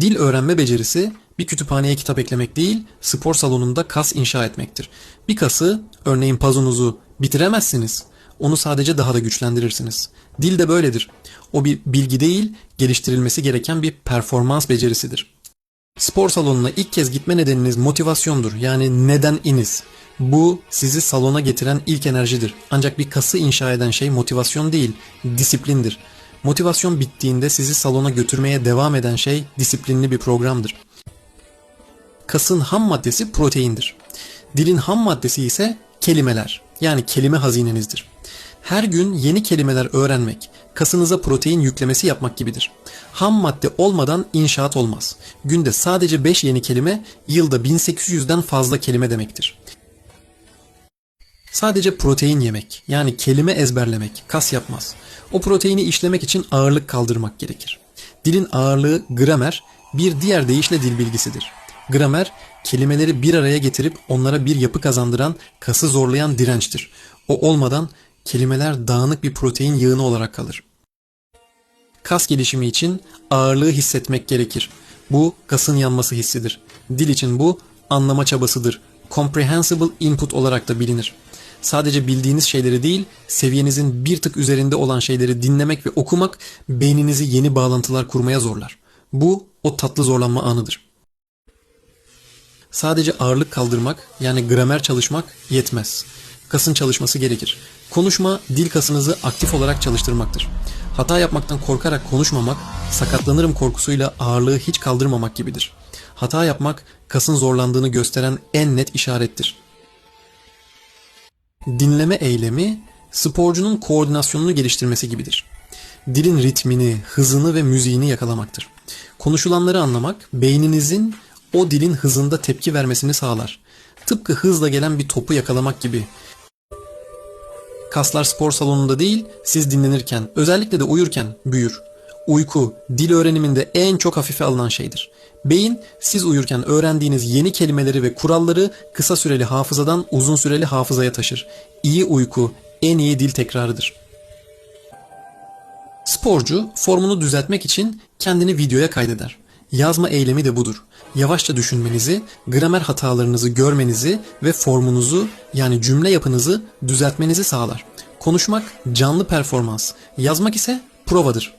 Dil öğrenme becerisi bir kütüphaneye kitap eklemek değil, spor salonunda kas inşa etmektir. Bir kası, örneğin pazunuzu bitiremezsiniz. Onu sadece daha da güçlendirirsiniz. Dil de böyledir. O bir bilgi değil, geliştirilmesi gereken bir performans becerisidir. Spor salonuna ilk kez gitme nedeniniz motivasyondur. Yani neden iniz. Bu sizi salona getiren ilk enerjidir. Ancak bir kası inşa eden şey motivasyon değil, disiplindir. Motivasyon bittiğinde sizi salona götürmeye devam eden şey disiplinli bir programdır. Kasın ham maddesi proteindir. Dilin ham maddesi ise kelimeler. Yani kelime hazinenizdir. Her gün yeni kelimeler öğrenmek, kasınıza protein yüklemesi yapmak gibidir. Ham madde olmadan inşaat olmaz. Günde sadece 5 yeni kelime, yılda 1800'den fazla kelime demektir. Sadece protein yemek, yani kelime ezberlemek, kas yapmaz. O proteini işlemek için ağırlık kaldırmak gerekir. Dilin ağırlığı gramer, bir diğer deyişle dil bilgisidir. Gramer, kelimeleri bir araya getirip onlara bir yapı kazandıran, kası zorlayan dirençtir. O olmadan kelimeler dağınık bir protein yığını olarak kalır. Kas gelişimi için ağırlığı hissetmek gerekir. Bu kasın yanması hissidir. Dil için bu anlama çabasıdır. Comprehensible input olarak da bilinir. Sadece bildiğiniz şeyleri değil, seviyenizin bir tık üzerinde olan şeyleri dinlemek ve okumak beyninizi yeni bağlantılar kurmaya zorlar. Bu o tatlı zorlanma anıdır. Sadece ağırlık kaldırmak yani gramer çalışmak yetmez. Kasın çalışması gerekir. Konuşma dil kasınızı aktif olarak çalıştırmaktır. Hata yapmaktan korkarak konuşmamak, sakatlanırım korkusuyla ağırlığı hiç kaldırmamak gibidir. Hata yapmak kasın zorlandığını gösteren en net işarettir. Dinleme eylemi sporcunun koordinasyonunu geliştirmesi gibidir. Dilin ritmini, hızını ve müziğini yakalamaktır. Konuşulanları anlamak beyninizin o dilin hızında tepki vermesini sağlar. Tıpkı hızla gelen bir topu yakalamak gibi. Kaslar spor salonunda değil, siz dinlenirken, özellikle de uyurken büyür. Uyku, dil öğreniminde en çok hafife alınan şeydir. Beyin, siz uyurken öğrendiğiniz yeni kelimeleri ve kuralları kısa süreli hafızadan uzun süreli hafızaya taşır. İyi uyku, en iyi dil tekrarıdır. Sporcu formunu düzeltmek için kendini videoya kaydeder. Yazma eylemi de budur. Yavaşça düşünmenizi, gramer hatalarınızı görmenizi ve formunuzu yani cümle yapınızı düzeltmenizi sağlar. Konuşmak canlı performans, yazmak ise provadır.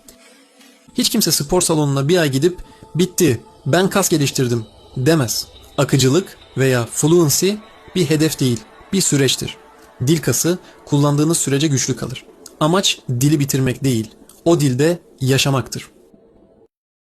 Hiç kimse spor salonuna bir ay gidip bitti ben kas geliştirdim demez. Akıcılık veya fluency bir hedef değil, bir süreçtir. Dil kası kullandığınız sürece güçlü kalır. Amaç dili bitirmek değil, o dilde yaşamaktır.